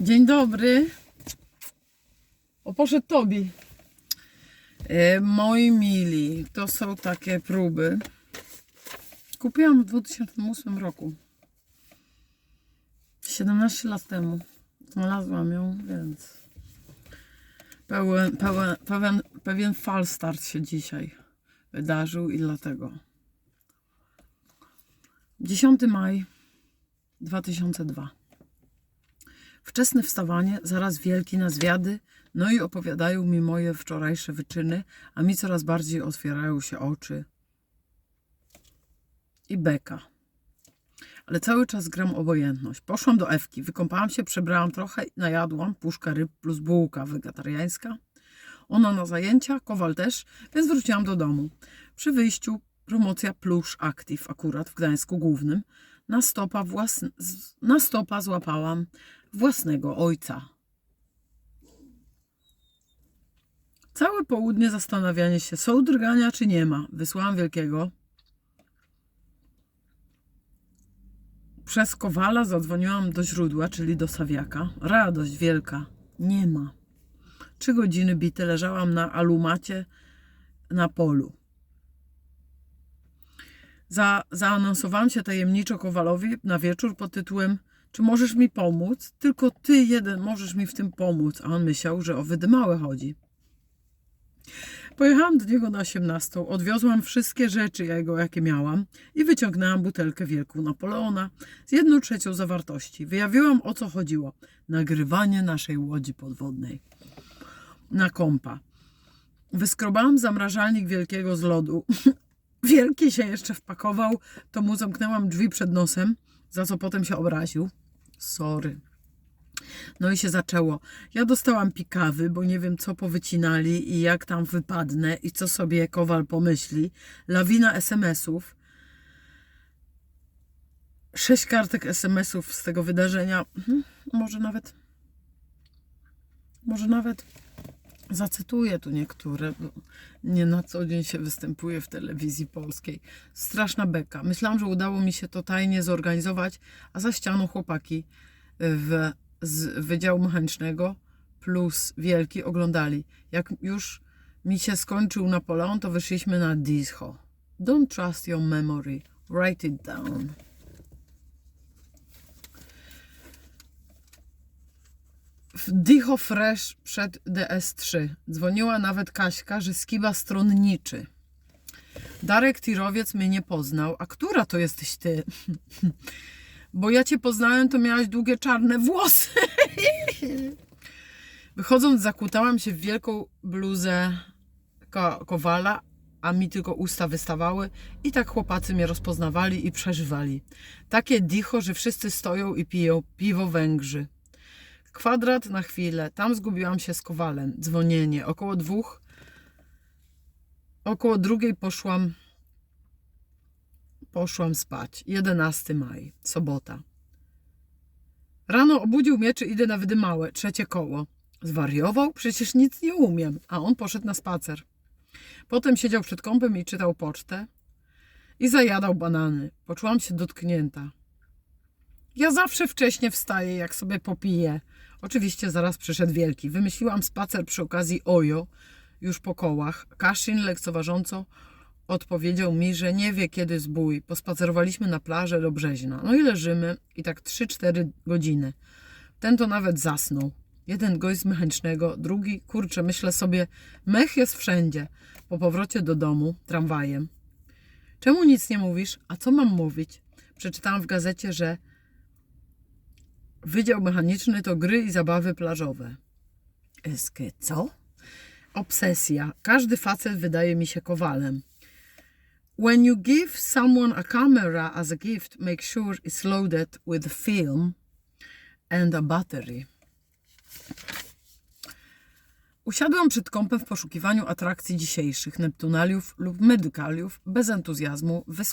Dzień dobry. O, poszedł Tobi. E, moi mili, to są takie próby. Kupiłam w 2008 roku. 17 lat temu. Znalazłam ją, więc pełen, pełen, pełen, pewien falstart się dzisiaj wydarzył i dlatego. 10 maj 2002. Wczesne wstawanie, zaraz wielki na zwiady, no i opowiadają mi moje wczorajsze wyczyny, a mi coraz bardziej otwierają się oczy. I beka. Ale cały czas gram obojętność. Poszłam do Ewki, wykąpałam się, przebrałam trochę, najadłam puszka ryb plus bułka wegetariańska. Ona na zajęcia, Kowal też, więc wróciłam do domu. Przy wyjściu promocja Plush Active akurat w Gdańsku Głównym. Na stopa, własn- z- na stopa złapałam własnego ojca. Całe południe zastanawianie się, są drgania czy nie ma. Wysłałam wielkiego. Przez Kowala zadzwoniłam do źródła, czyli do Sawiaka. Radość wielka. Nie ma. Trzy godziny bite leżałam na alumacie na polu. Za, zaanonsowałam się tajemniczo Kowalowi na wieczór pod tytułem Czy możesz mi pomóc? Tylko ty jeden możesz mi w tym pomóc. A on myślał, że o wydymałe chodzi. Pojechałam do niego na 18, odwiozłam wszystkie rzeczy jego, jakie miałam i wyciągnęłam butelkę wielką Napoleona z jedną trzecią zawartości. Wyjawiłam, o co chodziło. Nagrywanie naszej łodzi podwodnej. Na kompa. Wyskrobałam zamrażalnik wielkiego z lodu. Wielki się jeszcze wpakował, to mu zamknęłam drzwi przed nosem, za co potem się obraził. Sorry. No i się zaczęło. Ja dostałam pikawy, bo nie wiem co powycinali i jak tam wypadnę i co sobie Kowal pomyśli. Lawina SMS-ów. Sześć kartek SMS-ów z tego wydarzenia. Mhm, Może nawet. Może nawet zacytuję tu niektóre. Nie na co dzień się występuje w telewizji polskiej. Straszna beka. Myślałam, że udało mi się to tajnie zorganizować, a za ścianą chłopaki w, z Wydziału Mechanicznego plus Wielki oglądali. Jak już mi się skończył Napoleon, to wyszliśmy na disco. Don't trust your memory. Write it down. Dicho Fresh przed DS3 dzwoniła nawet Kaśka, że skiba stronniczy. Darek Tirowiec mnie nie poznał. A która to jesteś ty? Bo ja cię poznałem, to miałaś długie czarne włosy. Wychodząc, zakutałam się w wielką bluzę ko- kowala, a mi tylko usta wystawały i tak chłopacy mnie rozpoznawali i przeżywali. Takie dicho, że wszyscy stoją i piją piwo Węgrzy. Kwadrat na chwilę. Tam zgubiłam się z kowalem. Dzwonienie. Około dwóch. Około drugiej poszłam. Poszłam spać. 11 maj. Sobota. Rano obudził mnie, czy idę na wydymałe. Trzecie koło. Zwariował? Przecież nic nie umiem. A on poszedł na spacer. Potem siedział przed kąpem i czytał pocztę. I zajadał banany. Poczułam się dotknięta. Ja zawsze wcześnie wstaję, jak sobie popiję. Oczywiście zaraz przyszedł wielki. Wymyśliłam spacer przy okazji Ojo, już po kołach. Kaszin lekceważąco odpowiedział mi, że nie wie kiedy zbój. Pospacerowaliśmy na plażę do Brzeźna. No i leżymy i tak 3-4 godziny. Ten to nawet zasnął. Jeden gość z mechanicznego, drugi, kurczę, myślę sobie, mech jest wszędzie. Po powrocie do domu, tramwajem. Czemu nic nie mówisz? A co mam mówić? Przeczytałam w gazecie, że Wydział Mechaniczny to gry i zabawy plażowe. Eskie, co? Obsesja. Każdy facet wydaje mi się kowalem. When you give someone a camera as a gift, make sure it's loaded with film and a battery. Usiadłam przed kąpem w poszukiwaniu atrakcji dzisiejszych, Neptunaliów lub Medykaliów, bez entuzjazmu, wysłałam